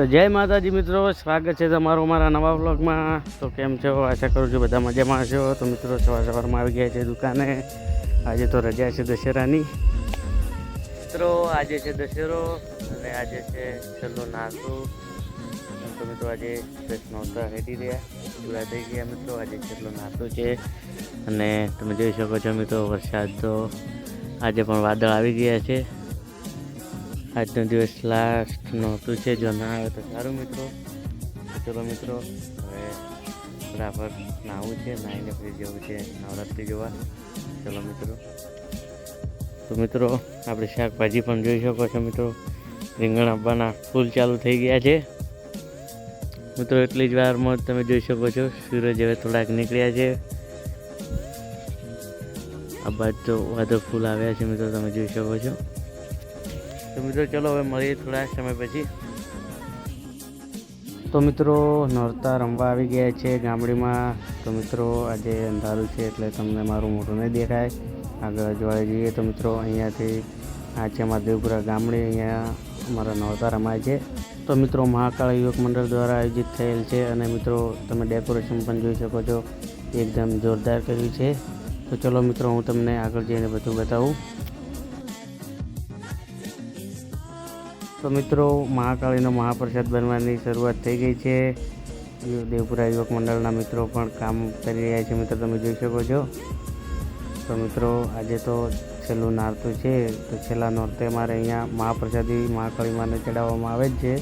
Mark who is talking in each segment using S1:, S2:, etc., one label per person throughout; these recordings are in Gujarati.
S1: તો જય માતાજી મિત્રો, સ્વાગત છે તમારું મારા નવા વ્લોગમાં. તો કેમ છો? આશા કરું છું બધા મજામાં છો તો મિત્રો, સવાર સવારમાં આવી ગયા છે દુકાને. આજે તો રજા છે દશેરાની. મિત્રો, આજે છે દશેરો અને આજે છે છેલ્લો નાસ્તો. તો મિત્રો, આજે દસ નહોતા હેડી રહ્યા. પૂરા થઈ ગયા મિત્રો, આજે છેલ્લો નાસ્તો છે. અને તમે જોઈ શકો છો મિત્રો, વરસાદ તો આજે પણ વાદળ આવી ગયા છે. આજનો દિવસ લાસ્ટ હતું છે જો ના આવે તો સારું મિત્રો. ચલો મિત્રો, હવે બરાબર નાહવું છે, નાહીને પછી જવું છે નવરાત્રિ જોવા. ચલો મિત્રો. તો મિત્રો, આપણે શાકભાજી પણ જોઈ શકો છો મિત્રો. રીંગણ આપવાના ફૂલ ચાલુ થઈ ગયા છે. મિત્રો, એટલી જ વારમાં તમે જોઈ શકો છો. સૂરજ હવે થોડાક નીકળ્યા છે. આ બાજુ તો વાદળ ફૂલ આવ્યા છે મિત્રો, તમે જોઈ શકો છો. તો મિત્રો ચલો હવે મળીએ થોડા સમય પછી. તો મિત્રો નોરતા રમવા આવી ગયા છે ગામડીમાં. તો મિત્રો આજે અંધારું છે એટલે તમને મારું મોઢું નહીં દેખાય. આગળ જોવા જઈએ તો મિત્રો અહીંયાથી આ છે માધવપુરા ગામડી, અહીંયા અમારા નોરતા રમાય છે. તો મિત્રો મહાકાળ યુવક મંડળ દ્વારા આયોજિત થયેલ છે અને મિત્રો તમે ડેકોરેશન પણ જોઈ શકો છો. એકદમ જોરદાર કર્યું છે. તો ચલો મિત્રો હું તમને આગળ જઈને બધું બતાવું. તો મિત્રો, મહાકાળીનો મહાપ્રસાદ બનવાની શરૂઆત થઈ ગઈ છે. દેવપુરા યુવક મંડળના મિત્રો પણ કામ કરી રહ્યા છે મિત્રો, તમે જોઈ શકો છો. તો મિત્રો, આજે તો છેલ્લું નારતું છે. તો છેલ્લા નોરતે મારે અહીંયા મહાપ્રસાદી મહાકાળી માને ચડાવવામાં આવે જ છે.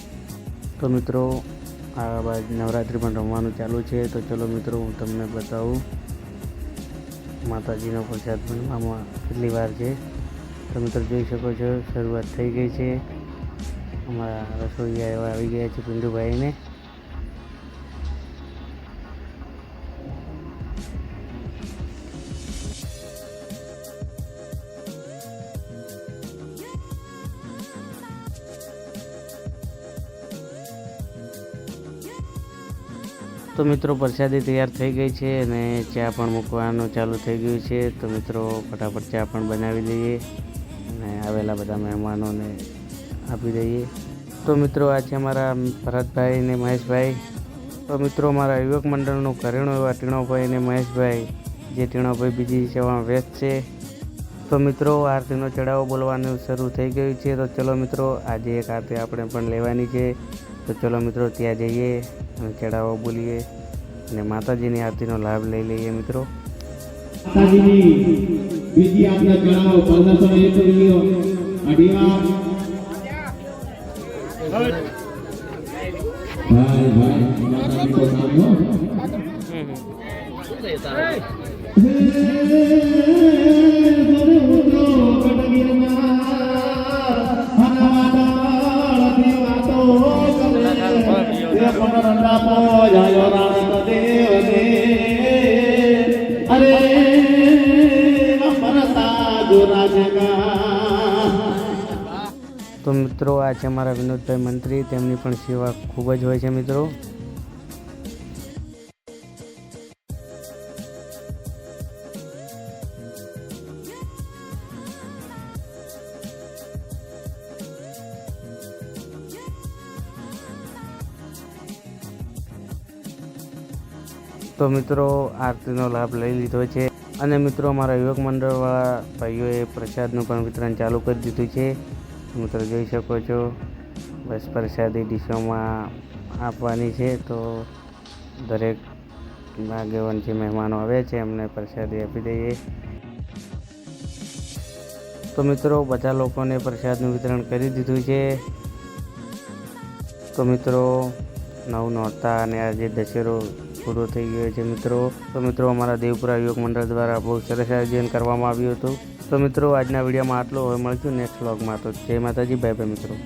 S1: તો મિત્રો, આ બાદ નવરાત્રિ પણ રમવાનું ચાલુ છે. તો ચલો મિત્રો, હું તમને બતાવું. માતાજીનો પ્રસાદ બનવામાં કેટલી વાર છે. તો મિત્રો, જોઈ શકો છો, શરૂઆત થઈ ગઈ છે. અમારા રસોઈયા એવા આવી ગયા છે પિંડુભાઈને તો મિત્રો, પ્રસાદી તૈયાર થઈ ગઈ છે અને ચા પણ મૂકવાનું ચાલુ થઈ ગયું છે. તો મિત્રો, ફટાફટ ચા પણ બનાવી દઈએ અને આવેલા બધા મહેમાનોને આપી દઈએ. તો મિત્રો આ છે અમારા ભરતભાઈ ને મહેશભાઈ, તો મિત્રો મારા યુવક મંડળનું કરેણું એવા ટીણોભાઈ ને મહેશભાઈ, જે ટીણોભાઈ બીજી સેવામાં વ્યસ્ત છે. તો મિત્રો, આરતીનો ચડાવો બોલવાનું શરૂ થઈ ગયું છે. તો ચલો મિત્રો, આજે એક આરતી આપણે પણ લેવાની છે. તો ચલો મિત્રો, ત્યાં જઈએ અને ચડાવો બોલીએ અને માતાજીની આરતીનો લાભ લઈ લઈએ મિત્રો.
S2: માતાજીની બીજી આપના ચડાવો પંદરસો ને એક રૂપિયો તો
S1: મિત્રો આ છે અમારા વિનોદભાઈ મંત્રી. તેમની પણ સેવા ખૂબ જ હોય છે મિત્રો. તો મિત્રો, આરતીનો લાભ લઈ લીધો છે. અને મિત્રો, અમારા યુવક મંડળવાળા ભાઈઓએ પ્રસાદનું પણ વિતરણ ચાલુ કરી દીધું છે. મિત્રો, જોઈ શકો છો, બસ પ્રસાદી ડીશોમાં આપવાની છે. તો દરેક આગેવાન જે મહેમાનો આવે છે, એમને પ્રસાદી આપી દઈએ. તો મિત્રો, બધા લોકોને પ્રસાદનું વિતરણ કરી દીધું છે. તો મિત્રો, નવ નહોતા અને આજે દશેરો પૂરો થઈ ગયો છે મિત્રો. તો મિત્રો, અમારા દેવપુરા યુવક મંડળ દ્વારા બહુ સરસ આયોજન કરવામાં આવ્યું હતું. તો મિત્રો, આજના વિડીયોમાં આટલું. હવે મળશું નેક્સ્ટ વ્લોગમાં. તો જય માતાજી બાય બાય મિત્રો.